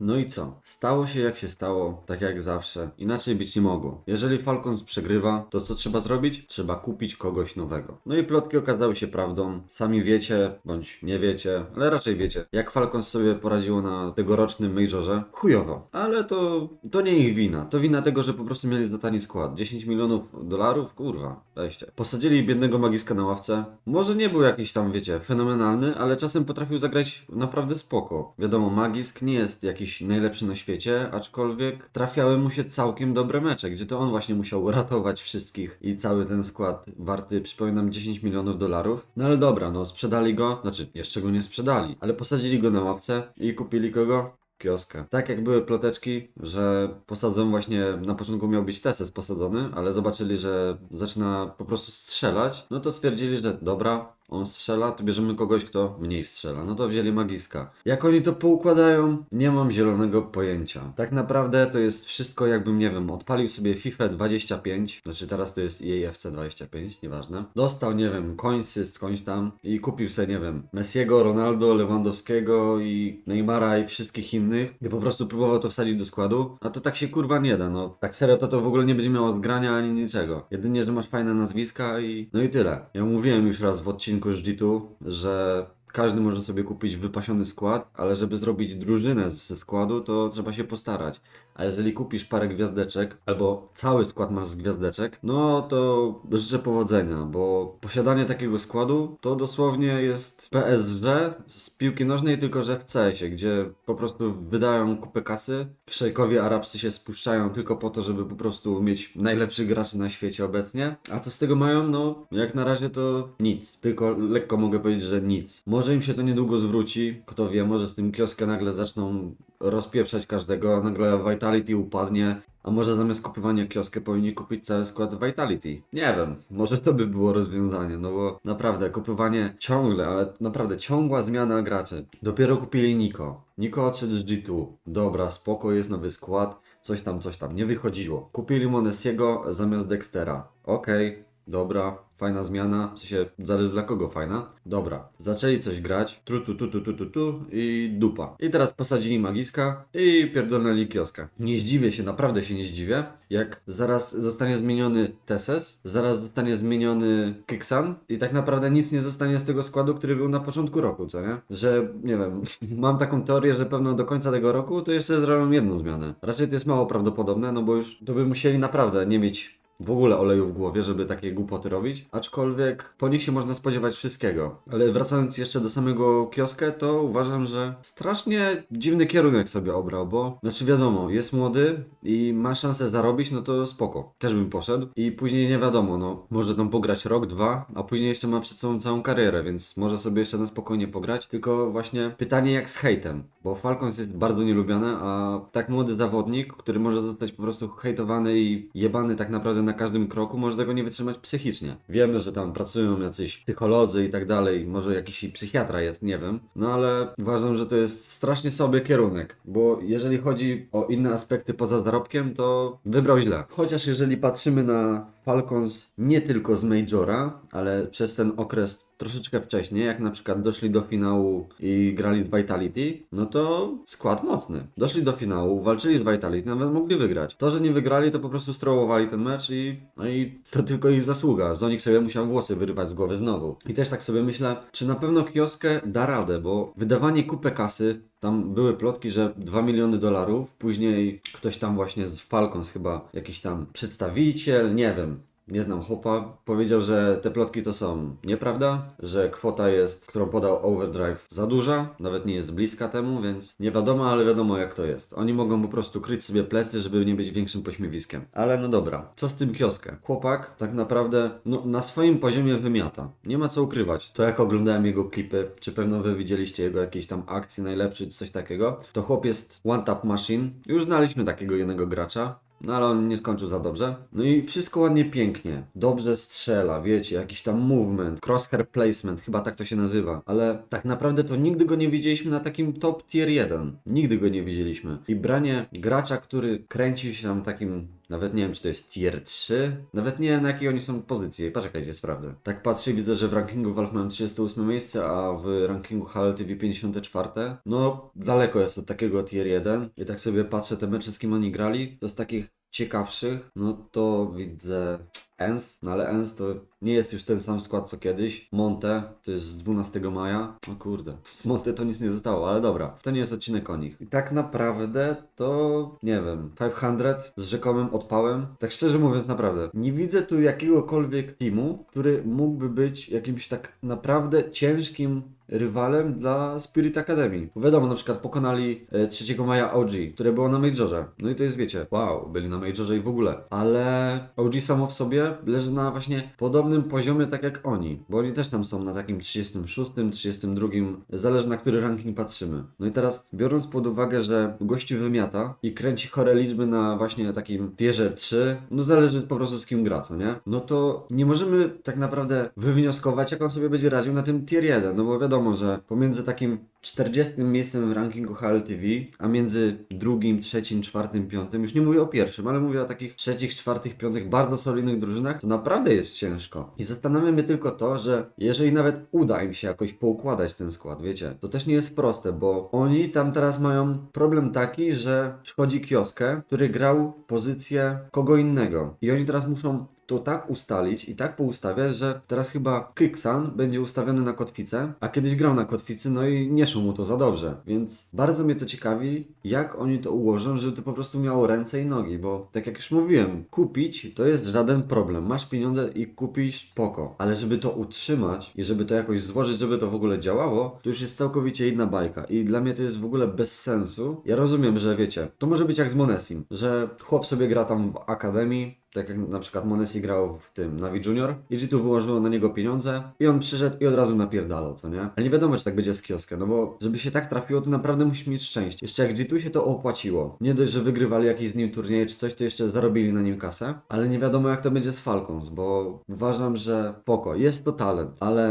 No i co? Stało się jak się stało, tak jak zawsze. Inaczej być nie mogło. Jeżeli Falcons przegrywa, to co trzeba zrobić? Trzeba kupić kogoś nowego. No i plotki okazały się prawdą. Sami wiecie, bądź nie wiecie, ale raczej wiecie, jak Falcons sobie poradziło na tegorocznym Majorze. Chujowo. Ale to, to nie ich wina. To wina tego, że po prostu mieli za tani skład. 10 milionów dolarów? Kurwa, weźcie. Posadzili biednego magiska na ławce. Może nie był jakiś tam, wiecie, fenomenalny, ale czasem potrafił zagrać naprawdę spoko. Wiadomo, magisk nie jest jakiś najlepszy na świecie, aczkolwiek trafiały mu się całkiem dobre mecze, gdzie to on właśnie musiał ratować wszystkich i cały ten skład warty, przypominam, 10 milionów dolarów. No ale dobra, no sprzedali go, znaczy jeszcze go nie sprzedali, ale posadzili go na ławce i kupili kogo? Kioskę. Tak jak były ploteczki, że posadzą właśnie, na początku miał być Teses posadzony, ale zobaczyli, że zaczyna po prostu strzelać, no to stwierdzili, że dobra, on strzela, to bierzemy kogoś, kto mniej strzela. No to wzięli Magiska. Jak oni to poukładają, nie mam zielonego pojęcia. Tak naprawdę to jest wszystko jakbym, nie wiem, odpalił sobie FIFA 25, znaczy teraz to jest EA FC 25, nieważne. Dostał, nie wiem, końcy skądś tam i kupił sobie, nie wiem, Messiego, Ronaldo, Lewandowskiego i Neymara i wszystkich innych i po prostu próbował to wsadzić do składu, a to tak się kurwa nie da, no. Tak serio to to w ogóle nie będzie miało zgrania ani niczego. Jedynie, że masz fajne nazwiska i no i tyle. Ja mówiłem już raz w odcinku z G2, że każdy może sobie kupić wypasiony skład, ale żeby zrobić drużynę ze składu, to trzeba się postarać. A jeżeli kupisz parę gwiazdeczek, albo cały skład masz z gwiazdeczek, no to życzę powodzenia, bo posiadanie takiego składu to dosłownie jest PSG z piłki nożnej, tylko że w CS-ie, gdzie po prostu wydają kupę kasy, szejkowie arabscy się spuszczają tylko po to, żeby po prostu mieć najlepszych graczy na świecie obecnie. A co z tego mają? No, jak na razie to nic. Tylko lekko mogę powiedzieć, że nic. Może im się to niedługo zwróci, kto wie, może z tym kioskiem nagle zaczną rozpieprzać każdego, nagle Vitality upadnie, a może zamiast kupowania kioskę powinni kupić cały skład Vitality. Nie wiem, może to by było rozwiązanie, no bo naprawdę kupowanie ciągle, ale naprawdę ciągła zmiana graczy. Dopiero kupili Niko. Niko odszedł z G2. Dobra, spoko, jest nowy skład, coś tam, coś tam, nie wychodziło. Kupili Monesiego zamiast Dextera. Okej, dobra, fajna zmiana, w sensie zależy dla kogo fajna. Dobra, zaczęli coś grać, tru tu tu tu tu tu tu i dupa. I teraz posadzili Magiska i pierdolnęli kioskę. Nie zdziwię się, naprawdę się nie zdziwię, jak zaraz zostanie zmieniony Teses, zaraz zostanie zmieniony Kyksan i tak naprawdę nic nie zostanie z tego składu, który był na początku roku, co nie? Że, nie wiem, mam taką teorię, że pewno do końca tego roku to jeszcze zrobią jedną zmianę. Raczej to jest mało prawdopodobne, no bo już to by musieli naprawdę nie mieć w ogóle oleju w głowie, żeby takie głupoty robić, aczkolwiek po nich się można spodziewać wszystkiego. Ale wracając jeszcze do samego kioskę, to uważam, że strasznie dziwny kierunek sobie obrał, bo znaczy wiadomo, jest młody i ma szansę zarobić, no to spoko. Też bym poszedł i później nie wiadomo, no może tam pograć rok, dwa, a później jeszcze ma przed sobą całą karierę, więc może sobie jeszcze na spokojnie pograć, tylko właśnie pytanie jak z hejtem, bo Falcons jest bardzo nielubiany, a tak młody zawodnik, który może zostać po prostu hejtowany i jebany tak naprawdę na każdym kroku, może tego nie wytrzymać psychicznie. Wiemy, że tam pracują jacyś psycholodzy i tak dalej, może jakiś psychiatra jest, nie wiem, no ale uważam, że to jest strasznie słaby kierunek, bo jeżeli chodzi o inne aspekty poza zarobkiem, to wybrał źle. Chociaż jeżeli patrzymy na Falcons nie tylko z Majora, ale przez ten okres troszeczkę wcześniej, jak na przykład doszli do finału i grali z Vitality, no to skład mocny. Doszli do finału, walczyli z Vitality, nawet mogli wygrać. To, że nie wygrali, to po prostu strołowali ten mecz i, no i to tylko ich zasługa. Zonik sobie musiał włosy wyrywać z głowy znowu. I też tak sobie myślę, czy na pewno kioskę da radę, bo wydawanie kupę kasy tam były plotki, że 2 miliony dolarów. Później ktoś tam właśnie z Falcons chyba, jakiś tam przedstawiciel, nie wiem. Nie znam chłopa. Powiedział, że te plotki to są nieprawda, że kwota jest, którą podał Overdrive za duża, nawet nie jest bliska temu, więc nie wiadomo, ale wiadomo jak to jest. Oni mogą po prostu kryć sobie plecy, żeby nie być większym pośmiewiskiem. Ale no dobra, co z tym kioskiem? Chłopak tak naprawdę no, na swoim poziomie wymiata. Nie ma co ukrywać. To jak oglądałem jego klipy, czy pewno wy widzieliście jego jakieś tam akcje najlepsze, czy coś takiego, to chłop jest one tap machine. Już znaliśmy takiego jednego gracza. No ale on nie skończył za dobrze. No i wszystko ładnie, pięknie. Dobrze strzela, wiecie, jakiś tam movement, crosshair placement, chyba tak to się nazywa. Ale tak naprawdę to nigdy go nie widzieliśmy na takim top tier 1. Nigdy go nie widzieliśmy. I branie gracza, który kręci się tam takim Nawet nie wiem, czy to jest tier 3. Nawet nie wiem, na jakiej oni są pozycji. Poczekajcie, sprawdzę. Tak patrzę i widzę, że w rankingu Valve mają 38 miejsce, a w rankingu HLTV 54. No, daleko jest od takiego tier 1. I tak sobie patrzę te mecze, z kim oni grali. To z takich ciekawszych, no to widzę Ens, no ale Ens to nie jest już ten sam skład co kiedyś. Monte to jest z 12 maja. O kurde, z Monte to nic nie zostało, ale dobra, to nie jest odcinek o nich. I tak naprawdę to nie wiem, 500 z rzekomym odpałem. Tak szczerze mówiąc, naprawdę, nie widzę tu jakiegokolwiek teamu, który mógłby być jakimś tak naprawdę ciężkim rywalem dla Spirit Academy. Wiadomo, na przykład pokonali e, 3 maja OG, które było na Majorze. No i to jest, wiecie, wow, byli na Majorze i w ogóle. Ale OG samo w sobie leży na właśnie podobnym poziomie tak jak oni. Bo oni też tam są na takim 36, 32, zależy na który ranking patrzymy. No i teraz, biorąc pod uwagę, że gościu wymiata i kręci chore liczby na właśnie takim tierze 3, no zależy po prostu z kim gra, co nie? No to nie możemy tak naprawdę wywnioskować, jak on sobie będzie radził na tym tier 1, no bo wiadomo, że pomiędzy takim 40 miejscem w rankingu HLTV, a między drugim, trzecim, czwartym, piątym, już nie mówię o pierwszym, ale mówię o takich trzecich, czwartych, piątych, bardzo solidnych drużynach, to naprawdę jest ciężko. I zastanawia mnie tylko to, że jeżeli nawet uda im się jakoś poukładać ten skład, wiecie, to też nie jest proste, bo oni tam teraz mają problem taki, że przychodzi kioskę, który grał pozycję kogo innego. I oni teraz muszą to tak ustalić i tak poustawiać, że teraz chyba Kyksan będzie ustawiony na kotwicę, a kiedyś grał na kotwicy, no i nie szło mu to za dobrze. Więc bardzo mnie to ciekawi, jak oni to ułożą, żeby to po prostu miało ręce i nogi, bo tak jak już mówiłem, kupić to jest żaden problem. Masz pieniądze i kupisz poko, ale żeby to utrzymać i żeby to jakoś złożyć, żeby to w ogóle działało, to już jest całkowicie inna bajka i dla mnie to jest w ogóle bez sensu. Ja rozumiem, że wiecie, to może być jak z Monesim, że chłop sobie gra tam w akademii, tak jak na przykład Monesi grał w tym Navi Junior i G2 wyłożyło na niego pieniądze i on przyszedł i od razu napierdalał, co nie? Ale nie wiadomo, czy tak będzie z kioskiem, no bo żeby się tak trafiło, to naprawdę musi mieć szczęście. Jeszcze jak G2 się to opłaciło, nie dość, że wygrywali jakieś z nim turnieje czy coś, to jeszcze zarobili na nim kasę, ale nie wiadomo jak to będzie z Falcons, bo uważam, że poko, jest to talent, ale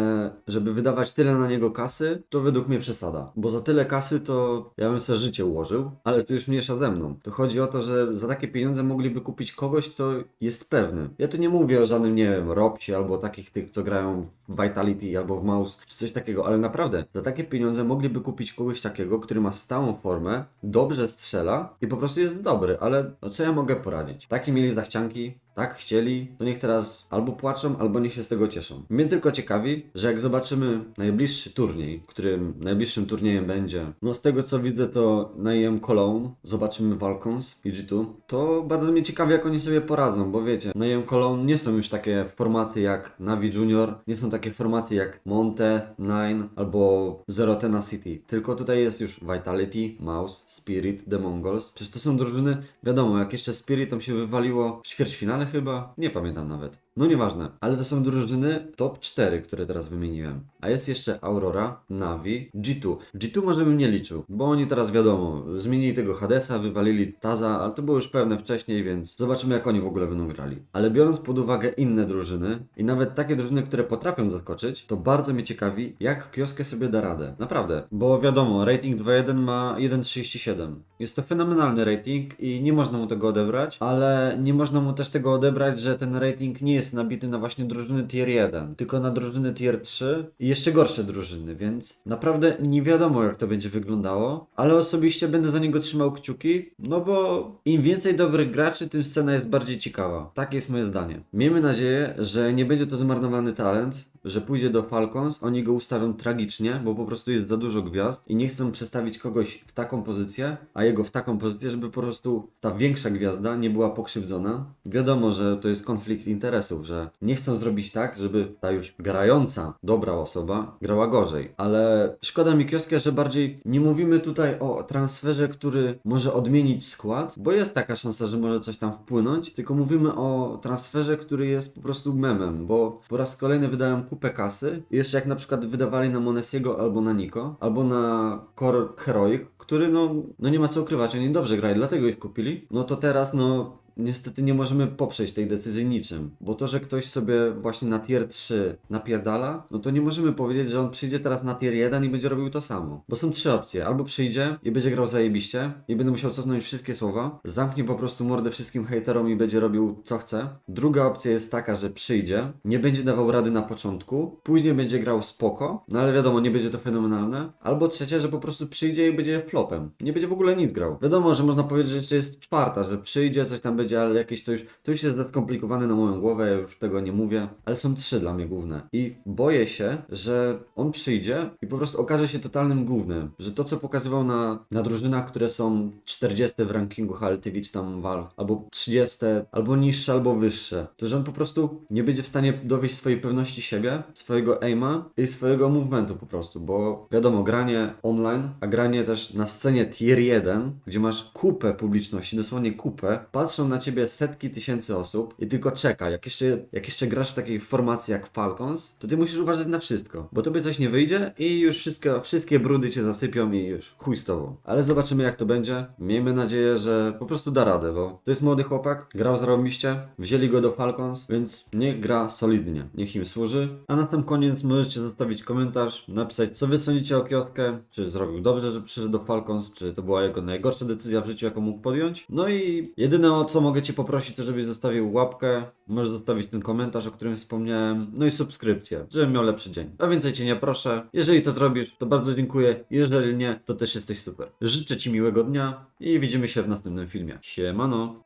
żeby wydawać tyle na niego kasy, to według mnie przesada, bo za tyle kasy to ja bym sobie życie ułożył, ale to już mniejsza ze mną. To chodzi o to, że za takie pieniądze mogliby kupić kogoś, kto jest pewny. Ja tu nie mówię o żadnym, nie wiem, Robcie albo takich tych, co grają w Vitality albo w Mouse, czy coś takiego, ale naprawdę za takie pieniądze mogliby kupić kogoś takiego, który ma stałą formę, dobrze strzela i po prostu jest dobry, ale no co ja mogę poradzić? Takie mieli zachcianki, tak chcieli, to niech teraz albo płaczą, albo niech się z tego cieszą. Mnie tylko ciekawi, że jak zobaczymy najbliższy turniej, którym najbliższym turniejem będzie, no z tego co widzę to na IM Cologne, zobaczymy Falcons i G2, to bardzo mnie ciekawi jak oni sobie poradzą, bo wiecie, na IM Cologne nie są już takie formacje jak Navi Junior, nie są takie formacje jak Monte, Nine albo Zero Tena City, tylko tutaj jest już Vitality, Mouse, Spirit, The Mongols. Przecież to są drużyny, wiadomo, jak jeszcze Spirit tam się wywaliło w ćwierćfinale chyba, nie pamiętam nawet. No nieważne, ale to są drużyny top 4, które teraz wymieniłem. A jest jeszcze Aurora, Navi, G2. G2 może bym nie liczył, bo oni teraz wiadomo, zmienili tego Hadesa, wywalili Taza, ale to było już pewne wcześniej, więc zobaczymy jak oni w ogóle będą grali. Ale biorąc pod uwagę inne drużyny i nawet takie drużyny, które potrafią zaskoczyć, to bardzo mnie ciekawi, jak Kioskę sobie da radę. Naprawdę, bo wiadomo, rating 2.1 ma 1.37. Jest to fenomenalny rating i nie można mu tego odebrać, ale nie można mu też tego odebrać, że ten rating nie jest nabity na właśnie drużyny tier 1, tylko na drużyny tier 3 i jeszcze gorsze drużyny, więc naprawdę nie wiadomo jak to będzie wyglądało, ale osobiście będę za niego trzymał kciuki, no bo im więcej dobrych graczy, tym scena jest bardziej ciekawa. Takie jest moje zdanie. Miejmy nadzieję, że nie będzie to zmarnowany talent, że pójdzie do Falcons, oni go ustawią tragicznie, bo po prostu jest za dużo gwiazd i nie chcą przestawić kogoś w taką pozycję, a jego w taką pozycję, żeby po prostu ta większa gwiazda nie była pokrzywdzona. Wiadomo, że to jest konflikt interesów, że nie chcą zrobić tak, żeby ta już grająca, dobra osoba grała gorzej. Ale szkoda mi kioskę, że bardziej nie mówimy tutaj o transferze, który może odmienić skład, bo jest taka szansa, że może coś tam wpłynąć, tylko mówimy o transferze, który jest po prostu memem, bo po raz kolejny wydają kupę kasy. Jeszcze jak na przykład wydawali na Monesiego albo na Niko, albo na Core Heroic, który no, no nie ma co ukrywać, oni dobrze grają, dlatego ich kupili. No to teraz no niestety nie możemy poprzeć tej decyzji niczym, bo to, że ktoś sobie właśnie na tier 3 napierdala, no to nie możemy powiedzieć, że on przyjdzie teraz na tier 1 i będzie robił to samo. Bo są trzy opcje. Albo przyjdzie i będzie grał zajebiście i będę musiał cofnąć wszystkie słowa, zamknie po prostu mordę wszystkim hejterom i będzie robił co chce. Druga opcja jest taka, że przyjdzie, nie będzie dawał rady na początku, później będzie grał spoko, no ale wiadomo, nie będzie to fenomenalne. Albo trzecia, że po prostu przyjdzie i będzie flopem. Nie będzie w ogóle nic grał. Wiadomo, że można powiedzieć, że jeszcze jest czwarta, że przyjdzie, coś tam będzie, ale jakieś to już, to już jest za skomplikowane na moją głowę, ja już tego nie mówię, ale są trzy dla mnie główne. I boję się, że on przyjdzie i po prostu okaże się totalnym głównym, że to co pokazywał na, na drużynach, które są 40 w rankingu HLTV czy tam Valve, albo 30, albo niższe, albo wyższe, to że on po prostu nie będzie w stanie dowieść swojej pewności siebie, swojego aima i swojego movementu po prostu, bo wiadomo, granie online, a granie też na scenie tier 1, gdzie masz kupę publiczności, dosłownie kupę, patrzą na ciebie setki tysięcy osób i tylko czeka, jak jeszcze, jak jeszcze grasz w takiej formacji jak Falcons, to ty musisz uważać na wszystko, bo tobie coś nie wyjdzie i już wszystko, wszystkie brudy cię zasypią i już chuj z tobą. Ale zobaczymy jak to będzie. Miejmy nadzieję, że po prostu da radę, bo to jest młody chłopak, grał zarobiście, wzięli go do Falcons, więc niech gra solidnie, niech im służy. A na sam koniec możecie zostawić komentarz, napisać co wy sądzicie o kioskę, czy zrobił dobrze, że przyszedł do Falcons, czy to była jego najgorsza decyzja w życiu, jaką mógł podjąć. No i jedyne o co mogę cię poprosić, to żebyś zostawił łapkę, możesz zostawić ten komentarz, o którym wspomniałem, no i subskrypcję, żebym miał lepszy dzień. A więcej cię nie proszę. Jeżeli to zrobisz, to bardzo dziękuję. Jeżeli nie, to też jesteś super. Życzę ci miłego dnia i widzimy się w następnym filmie. Siemano!